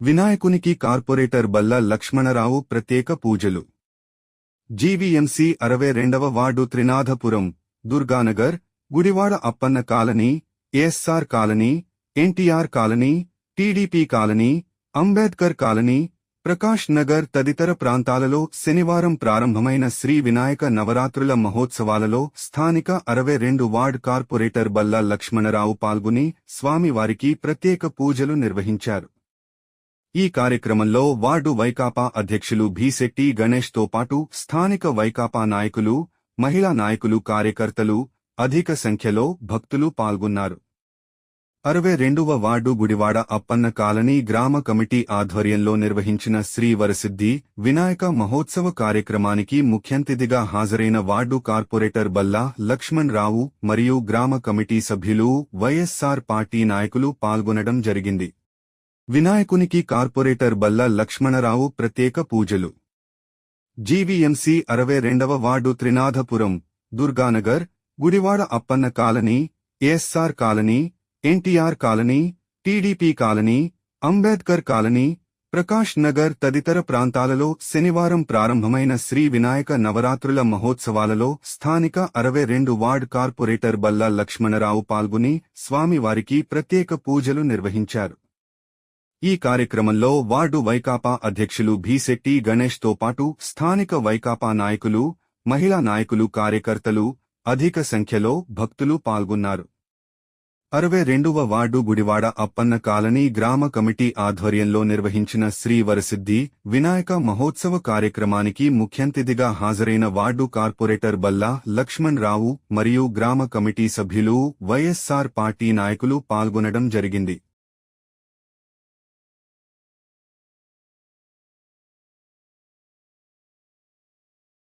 వినాయకునికి కార్పొరేటర్ బల్ల లక్ష్మణరావు ప్రత్యేక పూజలు. జీవీఎంసీ అరవై రెండవ ward Trinathapuram Durganagar Gudivada Appanna colony SR colony NTR colony TDP colony Ambedkar colony Prakash Nagar తదితర ప్రాంతాలలో శనివారం ప్రారంభమైన శ్రీ వినాయక నవరాత్రుల మహోత్సవాలలో స్థానిక అరవై రెండు వార్డ్ కార్పొరేటర్ బల్లా లక్ష్మణరావు పాల్గొని స్వామివారికి ప్రత్యేక పూజలు నిర్వహించారు. ఈ కార్యక్రమంలో వార్డు వైకాపా అధ్యక్షులు భీశెట్టి గణేష్తో పాటు స్థానిక వైకాపా నాయకులు మహిళా నాయకులు కార్యకర్తలు అధిక సంఖ్యలో భక్తులు పాల్గొన్నారు. అరవై రెండవ వార్డు గుడివాడ అప్పన్న కాలనీ గ్రామ కమిటీ ఆధ్వర్యంలో నిర్వహించిన శ్రీ వరసిద్ధి వినాయక మహోత్సవ కార్యక్రమానికి ముఖ్యంతిథిగా హాజరైన వార్డు కార్పొరేటర్ బల్లా లక్ష్మణ్ రావు మరియు గ్రామ కమిటీ సభ్యులు వైఎస్సార్ పార్టీ నాయకులు పాల్గొనడం జరిగింది. వినాయకునికి కార్పొరేటర్ బల్ల లక్ష్మణరావు ప్రత్యేక పూజలు. జీవీఎంసీ అరవై రెండవ ward Trinathapuram Durganagar Gudivada Appanna colony SR colony NTR colony TDP colony Ambedkar colony Prakash Nagar తదితర ప్రాంతాలలో శనివారం ప్రారంభమైన శ్రీ వినాయక నవరాత్రుల మహోత్సవాలలో స్థానిక అరవై రెండు వార్డ్ కార్పొరేటర్ బల్లా లక్ష్మణరావు పాల్గొని స్వామివారికి ప్రత్యేక పూజలు నిర్వహించారు. ఈ కార్యక్రమంలో వార్డు వైకాపా అధ్యక్షులు భీశెట్టి గణేష్తో పాటు స్థానిక వైకాపా నాయకులు మహిళా నాయకులు కార్యకర్తలు అధిక సంఖ్యలో భక్తులు పాల్గొన్నారు. అరవై రెండవ వార్డు గుడివాడ అప్పన్న కాలనీ గ్రామ కమిటీ ఆధ్వర్యంలో నిర్వహించిన శ్రీ వరసిద్ధి వినాయక మహోత్సవ కార్యక్రమానికి ముఖ్యంతిథిగా హాజరైన వార్డు కార్పొరేటర్ బల్లా లక్ష్మణ్ రావు మరియు గ్రామ కమిటీ సభ్యులు వైఎస్సార్ పార్టీ నాయకులు పాల్గొనడం జరిగింది.